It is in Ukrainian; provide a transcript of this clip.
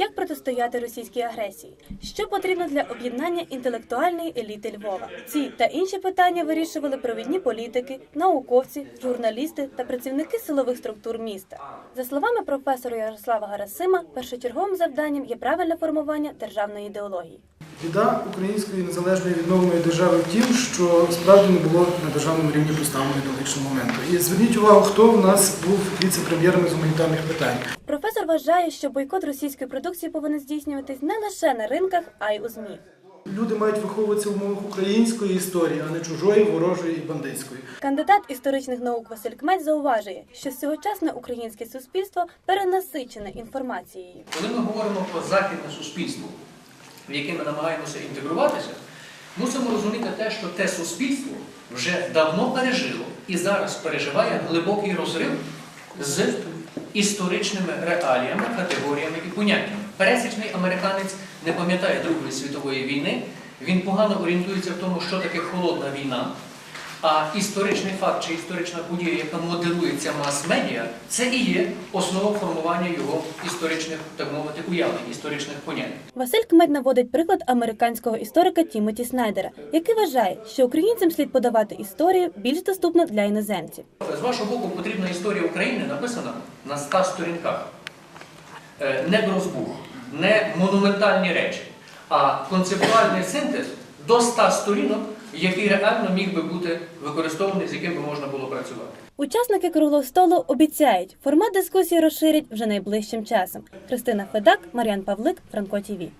як протистояти російській агресії, що потрібно для об'єднання інтелектуальної еліти Львова. Ці та інші питання вирішували провідні політики, науковці, журналісти та працівники силових структур міста. За словами професора Ярослава Гарасима, першочерговим завданням є правильне формування державної ідеології. Біда української незалежної відновленої держави в тім, що справді не було на державному рівні поставлено ідеологічного моменту. І зверніть увагу, хто в нас був віце-прем'єром з гуманітарних питань. Професор вважає, що бойкот російської продукції повинен здійснюватись не лише на ринках, а й у ЗМІ. Люди мають виховуватися в умовах української історії, а не чужої, ворожої і бандитської. Кандидат історичних наук Василь Кмець зауважує, що сьогочасне українське суспільство перенасичене інформацією. Коли ми говоримо про західне суспільство, в яке ми намагаємося інтегруватися, мусимо розуміти те, що те суспільство вже давно пережило і зараз переживає глибокий розрив з історичними реаліями, категоріями і поняттями. Пересічний американець не пам'ятає Другої світової війни, він погано орієнтується в тому, що таке холодна війна. А історичний факт чи історична подія, яка моделується мас-медіа, це і є основа формування його історичних, так мовити, уявлень, історичних понять. Василь Кмет наводить приклад американського історика Тімоті Снайдера, який вважає, що українцям слід подавати історію більш доступно для іноземців. З вашого боку, потрібна історія України написана на 100 сторінках. Е, Не грозбух, не монументальні речі, а концептуальний синтез до 100 сторінок, який реально міг би бути використований, з яким би можна було працювати. Учасники круглого столу обіцяють, формат дискусії розширять вже найближчим часом. Христина Федак, Мар'ян Павлик, Франко ТІВІ.